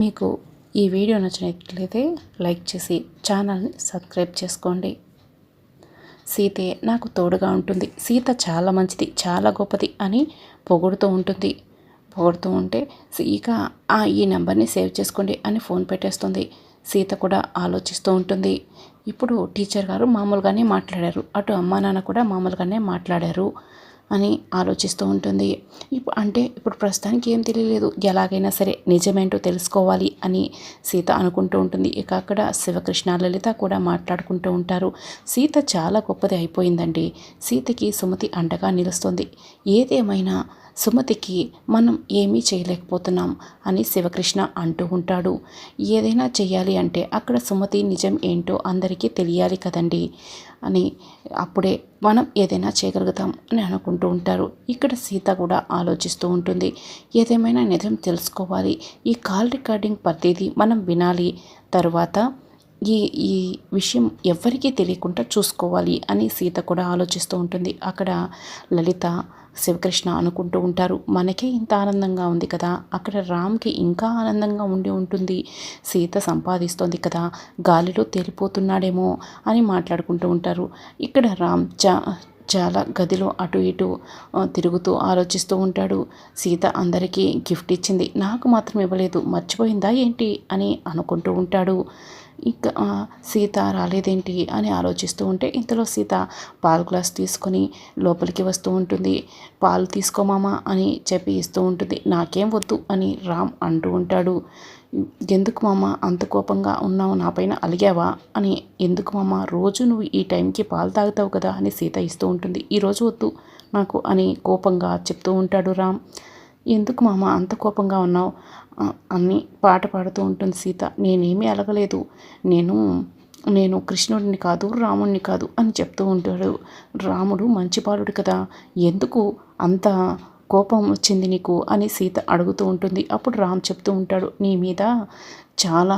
మీకు ఈ వీడియో నచ్చినట్లయితే లైక్ చేసి ఛానల్ని సబ్స్క్రైబ్ చేసుకోండి. సీతే నాకు తోడుగా ఉంటుంది. సీత చాలా మంచిది చాలా గొప్పది అని పొగుడుతూ ఉంటుంది. పొగుడుతూ ఉంటే ఇక ఆ ఈ నెంబర్ని సేవ్ చేసుకోండి అని ఫోన్ పెట్టేస్తుంది. సీత కూడా ఆలోచిస్తూ ఉంటుంది. ఇప్పుడు టీచర్ గారు మామూలుగానే మాట్లాడారు. అటు అమ్మా నాన్న కూడా మామూలుగానే మాట్లాడారు. అని ఆలోచిస్తూ ఉంటుంది. ఇప్పుడు అంటే ఇప్పుడు ప్రస్తుతానికి ఏం తెలియలేదు. ఎలాగైనా సరే నిజమేంటో తెలుసుకోవాలి అని సీత అనుకుంటూ ఉంటుంది. ఇక అక్కడ శివకృష్ణ లలిత కూడా మాట్లాడుకుంటూ ఉంటారు. సీత చాలా గొప్పది అయిపోయిందండి. సీతకి సుమతి అండగా నిలుస్తుంది. ఏదేమైనా సుమతికి మనం ఏమీ చేయలేకపోతున్నాం అని శివకృష్ణ అంటూ ఉంటాడు. ఏదైనా చేయాలి అంటే అక్కడ సుమతి నిజం ఏంటో అందరికీ తెలియాలి కదండి. అని అప్పుడే మనం ఏదైనా చేయగలుగుతాం అని అనుకుంటూ ఉంటారు. ఇక్కడ సీత కూడా ఆలోచిస్తూ ఉంటుంది. ఏదేమైనా నిజం తెలుసుకోవాలి. ఈ కాల్ రికార్డింగ్ ప్రతిదీ మనం వినాలి. తరువాత ఈ ఈ విషయం ఎవ్వరికీ తెలియకుండా చూసుకోవాలి అని సీత కూడా ఆలోచిస్తూ ఉంటుంది. అక్కడ లలిత శివకృష్ణ అనుకుంటూ ఉంటారు. మనకే ఇంత ఆనందంగా ఉంది కదా? అక్కడ రామ్కి ఇంకా ఆనందంగా ఉండి ఉంటుంది. సీత సంపాదిస్తోంది కదా? గాలిలో తేలిపోతున్నాడేమో అని మాట్లాడుకుంటూ ఉంటారు. ఇక్కడ రామ్ చా చాలా గదిలో అటు ఇటు తిరుగుతూ ఆలోచిస్తూ ఉంటాడు. సీత అందరికీ గిఫ్ట్ ఇచ్చింది. నాకు మాత్రం ఇవ్వలేదు. మర్చిపోయిందా ఏంటి? అని అనుకుంటూ ఉంటాడు. ఇంకా సీత రాలేదేంటి అని ఆలోచిస్తూ ఉంటే ఇంతలో సీత పాలు గ్లాస్ తీసుకొని లోపలికి వస్తూ ఉంటుంది. పాలు తీసుకోమామా అని చెప్పి ఇస్తూ ఉంటుంది. నాకేం వద్దు అని రామ్ అంటూ ఉంటాడు. ఎందుకు మామ? అంత కోపంగా ఉన్నావు నా పైన అలిగావా? అని ఎందుకు మామ? రోజు నువ్వు ఈ టైంకి పాలు తాగుతావు కదా అని సీత ఇస్తూ ఉంటుంది. ఈరోజు వద్దు నాకు అని కోపంగా చెప్తూ ఉంటాడు రామ్. ఎందుకు మామ? అంత కోపంగా ఉన్నావు. అని పాట పాడుతూ ఉంటుంది సీత. నేనేమీ అలగలేదు. నేను నేను కృష్ణుడిని కాదు రాముడిని కాదు అని చెప్తూ ఉంటాడు. రాముడు మంచి బాలుడు కదా. ఎందుకు అంత కోపం వచ్చింది నీకు అని సీత అడుగుతూ ఉంటుంది. అప్పుడు రామ్ చెప్తూ ఉంటాడు నీ మీద చాలా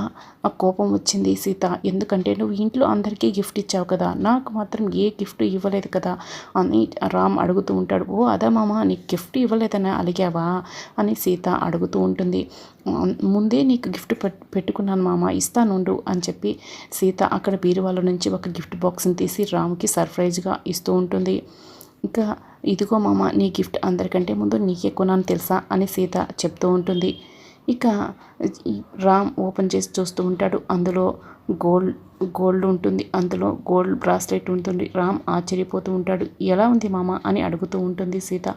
కోపం వచ్చింది సీత. ఎందుకంటే నువ్వు ఇంట్లో అందరికీ గిఫ్ట్ ఇచ్చావు కదా. నాకు మాత్రం ఏ గిఫ్ట్ ఇవ్వలేదు కదా అని రామ్ అడుగుతూ ఉంటాడు. ఓ అదా మామ నీకు గిఫ్ట్ ఇవ్వలేదని? అలిగావా? అని సీత అడుగుతూ ఉంటుంది. ముందే నీకు గిఫ్ట్ పెట్టుకున్నాను మామ. ఇస్తానుండు అని చెప్పి సీత అక్కడ బీరువాళ్ళ నుంచి ఒక గిఫ్ట్ బాక్స్ని తీసి రామ్కి సర్ప్రైజ్గా ఇస్తూ ఉంటుంది. ఇంకా ఇదిగో మామ నీ గిఫ్ట్ అందరికంటే ముందు నీకే కొనాను తెలుసా అని సీత చెప్తూ ఉంటుంది. ఇక రామ్ ఓపెన్ చేసి చూస్తూ ఉంటాడు. అందులో గోల్డ్ గోల్డ్ ఉంటుంది. అందులో గోల్డ్ బ్రాస్లెట్ ఉంటుంది. రామ్ ఆశ్చర్యపోతూ ఉంటాడు. ఎలా ఉంది మామ అని అడుగుతూ ఉంటుంది సీత.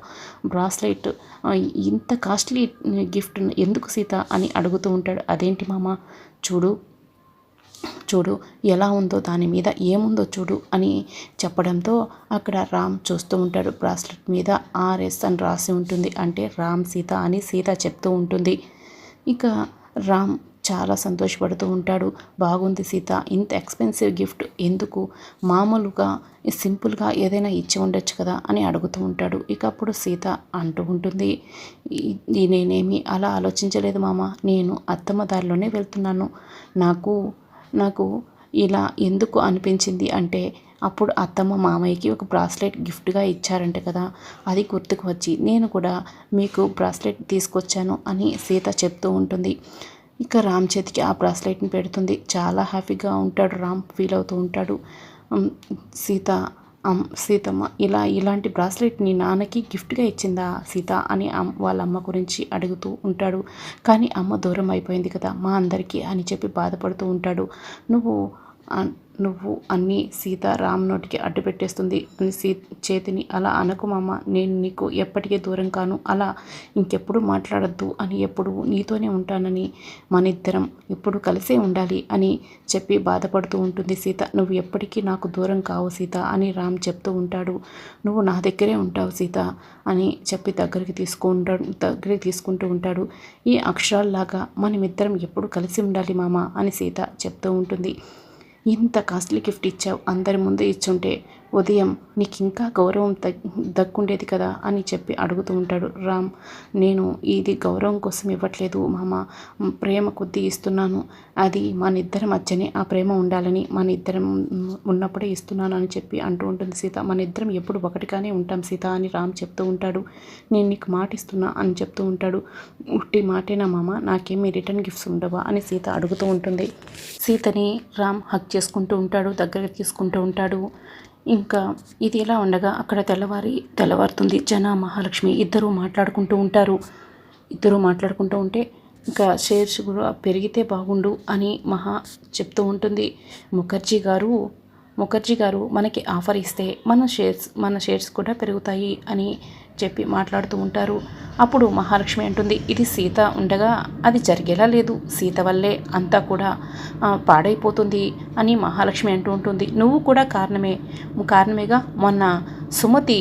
బ్రాస్లెట్ ఇంత కాస్ట్లీ గిఫ్ట్ ఎందుకు సీత అని అడుగుతూ ఉంటాడు. అదేంటి మామ? చూడు. చూడు ఎలా ఉందో దాని మీద ఏముందో చూడు అని చెప్పడంతో అక్కడ రామ్ చూస్తూ ఉంటాడు. బ్రాస్లెట్ మీద ఆర్ఎస్ అని రాసి ఉంటుంది. అంటే రామ్ సీత అని సీత చెప్తూ ఉంటుంది. ఇక రామ్ చాలా సంతోషపడుతూ ఉంటాడు. బాగుంది సీత ఇంత ఎక్స్పెన్సివ్ గిఫ్ట్ ఎందుకు? మామూలుగా సింపుల్గా ఏదైనా ఇచ్చి ఉండొచ్చు కదా అని అడుగుతూ ఉంటాడు. ఇక అప్పుడు సీత అంటూ ఉంటుంది. నేనేమి అలా ఆలోచించలేదు మామ. నేను అత్తమ్మ దారిలోనే వెళ్తున్నాను. నాకు నాకు ఇలా ఎందుకు అనిపించింది అంటే అప్పుడు అత్తమ్మ మామయ్యకి ఒక బ్రాస్లెట్ గిఫ్ట్గా ఇచ్చారంట కదా అది గుర్తుకు వచ్చి నేను కూడా మీకు బ్రాస్లెట్ తీసుకొచ్చాను అని సీత చెప్తూ ఉంటుంది. ఇక రామ్ చేతికి ఆ బ్రాస్లెట్ని పెడుతుంది. చాలా హ్యాపీగా ఉంటాడు రామ్ ఫీల్ అవుతూ ఉంటాడు. సీత సీతమ్మ ఇలా ఇలాంటి బ్రాస్లెట్ నీ నాన్నకి గిఫ్ట్గా ఇచ్చిందా సీత? అని వాళ్ళ అమ్మ గురించి అడుగుతూ ఉంటాడు. కానీ అమ్మ దూరం అయిపోయింది కదా మా అందరికీ అని చెప్పి బాధపడుతూ ఉంటాడు. నువ్వు నువ్వు అన్నీ సీత రామ్ నోటికి అడ్డు పెట్టేస్తుంది. అని సీ చేతిని అలా అనకు మామ. నేను నీకు ఎప్పటికీ దూరం కాను. అలా ఇంకెప్పుడు మాట్లాడద్దు అని ఎప్పుడు నీతోనే ఉంటానని మన ఇద్దరం ఎప్పుడు కలిసే ఉండాలి అని చెప్పి బాధపడుతూ ఉంటుంది సీత. నువ్వు ఎప్పటికీ నాకు దూరం కావు సీత అని రామ్ చెప్తూ ఉంటాడు. నువ్వు నా దగ్గరే ఉంటావు సీత అని చెప్పి దగ్గరికి తీసుకు దగ్గరికి తీసుకుంటూ ఉంటాడు. ఈ అక్షరాల్లాగా మనమిద్దరం ఎప్పుడు కలిసి ఉండాలి మామ అని సీత చెప్తూ ఉంటుంది. ఇంత కాస్ట్లీ గిఫ్ట్ ఇచ్చావు. అందరి ముందు ఇచ్చుంటే ఉదయం నీకు ఇంకా గౌరవం దక్కుండేది కదా అని చెప్పి అడుగుతూ ఉంటాడు. రామ్ నేను ఇది గౌరవం కోసం ఇవ్వట్లేదు మామ. ప్రేమ కొద్దీ ఇస్తున్నాను. అది మన ఇద్దరి మధ్యనే ఆ ప్రేమ ఉండాలని మన ఇద్దరం ఉన్నప్పుడే ఇస్తున్నాను అని చెప్పి అంటూ ఉంటుంది సీత. మన ఇద్దరం ఎప్పుడు ఒకటిగానే ఉంటాం సీత అని రామ్ చెప్తూ ఉంటాడు. నేను నీకు మాట ఇస్తున్నా అని చెప్తూ ఉంటాడు. ఉట్టి మాటేనా మామ? నాకేమీ రిటర్న్ గిఫ్ట్స్ ఉండవా? అని సీత అడుగుతూ ఉంటుంది. సీతని రామ్ హక్ చేసుకుంటూ ఉంటాడు దగ్గరికి తీసుకుంటూ ఉంటాడు. ఇంకా ఇది ఇలా ఉండగా అక్కడ తెల్లవారి తెల్లవారుతుంది. జన మహాలక్ష్మి ఇద్దరూ మాట్లాడుకుంటూ ఉంటారు. ఇద్దరూ మాట్లాడుకుంటూ ఉంటే ఇంకా షేర్స్ కూడా పెరిగితే బాగుండు అని మహా చెప్తూ ఉంటుంది. ముఖర్జీ గారు ముఖర్జీ గారు మనకి ఆఫర్ ఇస్తే మన షేర్స్ మన షేర్స్ కూడా పెరుగుతాయి అని చెప్పి మాట్లాడుతూ ఉంటారు. అప్పుడు మహాలక్ష్మి అంటుంది ఇది సీత ఉండగా అది జరిగేలా లేదు. సీత వల్లే అంతా కూడా పాడైపోతుంది అని మహాలక్ష్మి అంటూ ఉంటుంది. నువ్వు కూడా కారణమే. కారణమేగా మొన్న సుమతి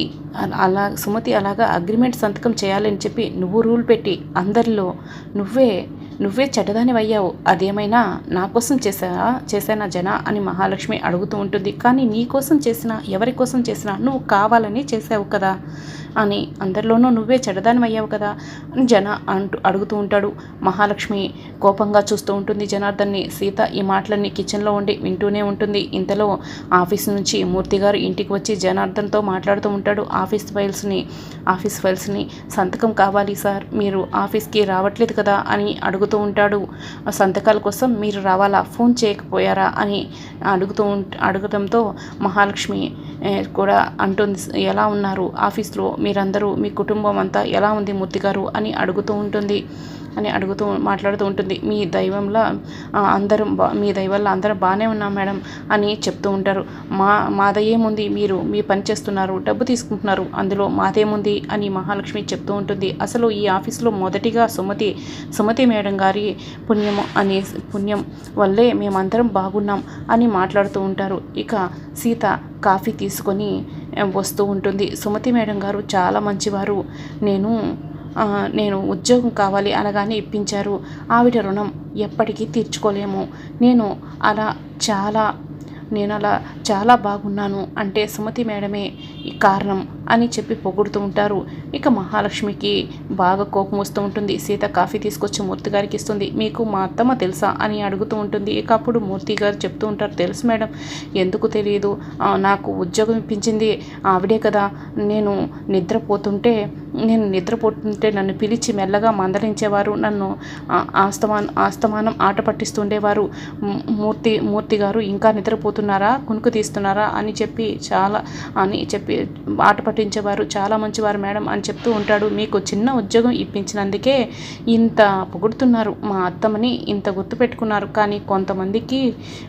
అలా సుమతి అలాగా అగ్రిమెంట్ సంతకం చేయాలని చెప్పి నువ్వు రూల్ పెట్టి అందరిలో నువ్వే నువ్వే చెడ్డదానివి అయ్యావు. అదేమైనా నా కోసం చేసా చేశానా జన? అని మహాలక్ష్మి అడుగుతూ ఉంటుంది. కానీ నీ కోసం చేసినా ఎవరి కోసం చేసినా నువ్వు కావాలని చేసావు కదా. అని అందరిలోనూ నువ్వే చెడ్డదానివి అయ్యావు కదా అని జన అంటూ అడుగుతూ ఉంటాడు. మహాలక్ష్మి కోపంగా చూస్తూ ఉంటుంది జనార్దన్ని. సీత ఈ మాటలన్నీ కిచెన్లో ఉండి వింటూనే ఉంటుంది. ఇంతలో ఆఫీస్ నుంచి మూర్తి గారు ఇంటికి వచ్చి జనార్దన్తో మాట్లాడుతూ ఉంటాడు. ఆఫీస్ ఫైల్స్ని ఆఫీస్ ఫైల్స్ని సంతకం కావాలి సార్. మీరు ఆఫీస్కి రావట్లేదు కదా అని అడుగుతూ ఉంటాడు. సంతకాల కోసం మీరు రావాలా? ఫోన్ చేయకపోయారా? అని అడుగుతూ ఉంట అడగడంతో మహాలక్ష్మి కూడా అంటుంది ఎలా ఉన్నారు? ఆఫీస్లో మీరందరూ మీ కుటుంబం అంతా ఎలా ఉంది మూర్తి గారు? అని అడుగుతూ ఉంటుంది. అని అడుగుతూ మాట్లాడుతూ ఉంటుంది. మీ దైవంలో అందరం బా మీ దైవంలో అందరం బాగానే ఉన్నాం మేడం అని చెప్తూ ఉంటారు. మా మాదయ్యేముంది మీరు మీ పని చేస్తున్నారు డబ్బు తీసుకుంటున్నారు అందులో మాదేముంది? అని మహాలక్ష్మి చెప్తూ ఉంటుంది. అసలు ఈ ఆఫీస్లో మొదటిగా సుమతి సుమతి మేడం గారి పుణ్యము అనే పుణ్యం వల్లే మేమందరం బాగున్నాం అని మాట్లాడుతూ ఉంటారు. ఇక సీత కాఫీ తీసుకొని వస్తూ ఉంటుంది. సుమతి మేడం గారు చాలా మంచివారు. నేను నేను ఉద్యోగం కావాలి అనగానే ఇప్పించారు. ఆవిడ రుణం ఎప్పటికీ తీర్చుకోలేము. నేను అలా చాలా నేను అలా చాలా బాగున్నాను అంటే సుమతి మేడమే కారణం అని చెప్పి పొగుడుతూ ఉంటారు. ఇక మహాలక్ష్మికి బాగా కోపం వస్తూ ఉంటుంది. సీత కాఫీ తీసుకొచ్చి మూర్తి గారికి ఇస్తుంది. మీకు మా అత్తమ్మ తెలుసా అని అడుగుతూ ఉంటుంది. ఇక అప్పుడు మూర్తి గారు చెప్తూ ఉంటారు. తెలుసు మేడం ఎందుకు తెలియదు? నాకు ఉద్యోగం ఇప్పించింది ఆవిడే కదా. నేను నిద్రపోతుంటే నేను నిద్రపోతుంటే నన్ను పిలిచి మెల్లగా మందలించేవారు నన్ను ఆ, ఆస్తమానం ఆస్తమానం ఆట పట్టిస్తుండేవారు. మూర్తి మూర్తి గారు ఇంకా నిద్రపోతున్నారా? కునుకు తీస్తున్నారా? అని చెప్పి చాలా అని చెప్పి ఆట పట్టించేవారు. చాలా మంచివారు మేడం అని చెప్తూ ఉంటాడు. మీకు చిన్న ఉద్యోగం ఇప్పించినందుకే ఇంత పొగుడుతున్నారు మా అత్తమ్మని ఇంత గుర్తుపెట్టుకున్నారు కానీ కొంతమందికి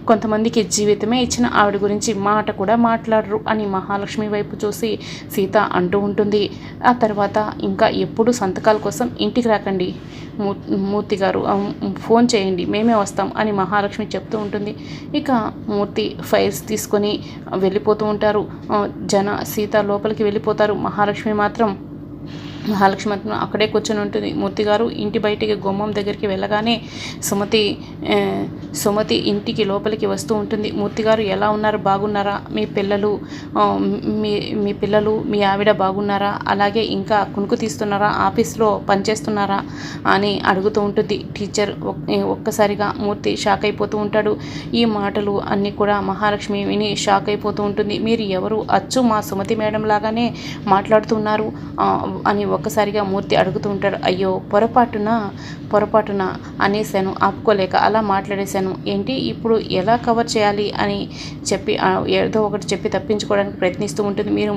కొంతమందికి జీవితమే ఇచ్చిన ఆవిడ గురించి మాట కూడా మాట్లాడరు అని మహాలక్ష్మి వైపు చూసి సీత అంటూ ఉంటుంది. ఆ తర్వాత ఇంకా ఎప్పుడు సంతకాల కోసం ఇంటికి రాకండి. మూ- మూర్తి గారు ఫోన్ చేయండి. మేమే వస్తాం అని మహాలక్ష్మి చెప్తూ ఉంటుంది. ఇక మూర్తి ఫైల్స్ తీసుకొని వెళ్ళిపోతూ ఉంటారు. జన సీత లోపలికి వెళ్ళిపోతారు. మహాలక్ష్మి మాత్రం మహాలక్ష్మి అక్కడే కూర్చొని ఉంటుంది. మూర్తి గారు ఇంటి బయటికి గుమ్మం దగ్గరికి వెళ్ళగానే సుమతి సుమతి ఇంటికి లోపలికి వస్తూ ఉంటుంది. మూర్తి గారు ఎలా ఉన్నారు? బాగున్నారా? మీ పిల్లలు మీ మీ పిల్లలు మీ ఆవిడ బాగున్నారా? అలాగే ఇంకా కునుకు తీస్తున్నారా? ఆఫీస్లో పనిచేస్తున్నారా? అని అడుగుతూ ఉంటుంది టీచర్. ఒక్కసారిగా మూర్తి షాక్ అయిపోతూ ఉంటాడు. ఈ మాటలు అన్నీ కూడా మహాలక్ష్మి విని షాక్ అయిపోతూ ఉంటుంది. మీరు ఎవరు? అచ్చు మా సుమతి మేడం లాగానే మాట్లాడుతున్నారు అని ఒక్కసారిగా మూర్తి అడుగుతూ ఉంటాడు అయ్యో పొరపాటున? పొరపాటున? అనేసాను ఆపుకోలేక అలా మాట్లాడేశాను ఏంటి? ఇప్పుడు ఎలా కవర్ చేయాలి? అని చెప్పి ఏదో ఒకటి చెప్పి తప్పించుకోవడానికి ప్రయత్నిస్తూ ఉంటుంది. మీరు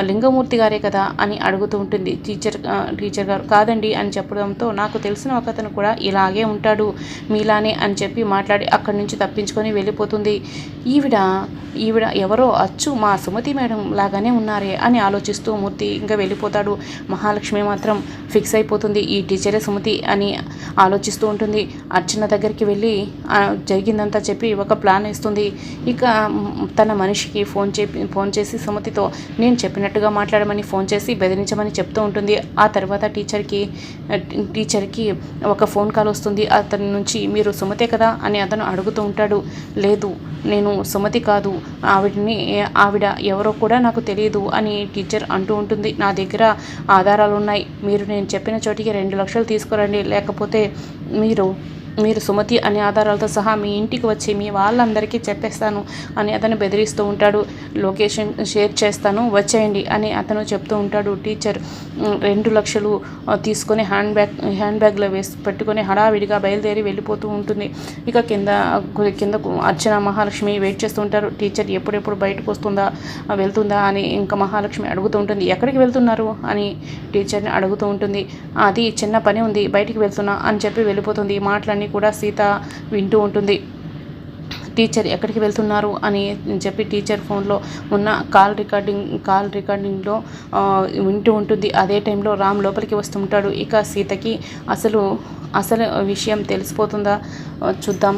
లింగమూర్తి గారే కదా? అని అడుగుతూ ఉంటుంది టీచర్ టీచర్ గారు. కాదండి అని చెప్పడంతో నాకు తెలిసిన ఒకతను కూడా ఇలాగే ఉంటాడు మీలానే అని చెప్పి మాట్లాడి అక్కడి నుంచి తప్పించుకొని వెళ్ళిపోతుంది. ఈవిడ ఈవిడ ఎవరో? అచ్చు మా సుమతి మేడం లాగానే ఉన్నారే అని ఆలోచిస్తూ మూర్తి ఇంకా వెళ్ళిపోతాడు. మహాలక్ష్మి మాత్రం ఫిక్స్ అయిపోతుంది. ఈ టీచరే సుమతి అని ఆలోచిస్తూ ఉంటుంది. అర్చన దగ్గరికి వెళ్ళి జరిగిందంతా చెప్పి ఒక ప్లాన్ ఇస్తుంది ఇక తన మనిషికి ఫోన్ చెప్పి ఫోన్ చేసి సుమతితో నేను చెప్పినట్టుగా మాట్లాడమని ఫోన్ చేసి బెదిరించమని చెప్తూ ఉంటుంది. ఆ తర్వాత టీచర్కి టీచర్కి ఒక ఫోన్ కాల్ వస్తుంది. అతని నుంచి మీరు సుమతే కదా? అని అతను అడుగుతూ ఉంటాడు. లేదు నేను సుమతి కాదు. ఆవిడని ఆవిడ ఎవరో కూడా నాకు తెలియదు అని టీచర్ అంటూ ఉంటుంది. నా దగ్గర ఆధారాలు ఉన్నాయి. మీరు నేను చెప్పిన చోటికి రెండు లక్షలు తీసుకురండి. లేకపోతే మీరు మీరు సుమతి అనే ఆధారాలతో సహా మీ ఇంటికి వచ్చి మీ వాళ్ళందరికీ చెప్పేస్తాను అని అతను బెదిరిస్తూ ఉంటాడు. లొకేషన్ షేర్ చేస్తాను వచ్చేయండి అని అతను చెప్తూ ఉంటాడు. టీచర్ రెండు లక్షలు తీసుకొని హ్యాండ్ బ్యాగ్ హ్యాండ్ బ్యాగ్లో వేసి పెట్టుకొని హడావిడిగా బయలుదేరి వెళ్ళిపోతూ ఉంటుంది. ఇక కింద కింద అర్చన మహాలక్ష్మి వెయిట్ చేస్తూ ఉంటారు. టీచర్ ఎప్పుడెప్పుడు బయటకు వస్తుందా వెళ్తుందా? అని ఇంకా మహాలక్ష్మి అడుగుతూ ఉంటుంది. ఎక్కడికి వెళ్తున్నారు? అని టీచర్ని అడుగుతూ ఉంటుంది. అది చిన్న పని ఉంది బయటికి వెళ్తున్నా అని చెప్పి వెళ్ళిపోతుంది. ఈ మాటలన్నీ కూడా సీత వింటూ ఉంటుంది. టీచర్ ఎక్కడికి వెళ్తున్నారు అని చెప్పి టీచర్ ఫోన్లో ఉన్న కాల్ రికార్డింగ్ కాల్ రికార్డింగ్లో వింటూ ఉంటుంది. అదే టైంలో రామ్ లోపలికి వస్తుంటాడు ఇక సీతకి అసలు అసలు విషయం తెలిసిపోతుందా? చూద్దాం.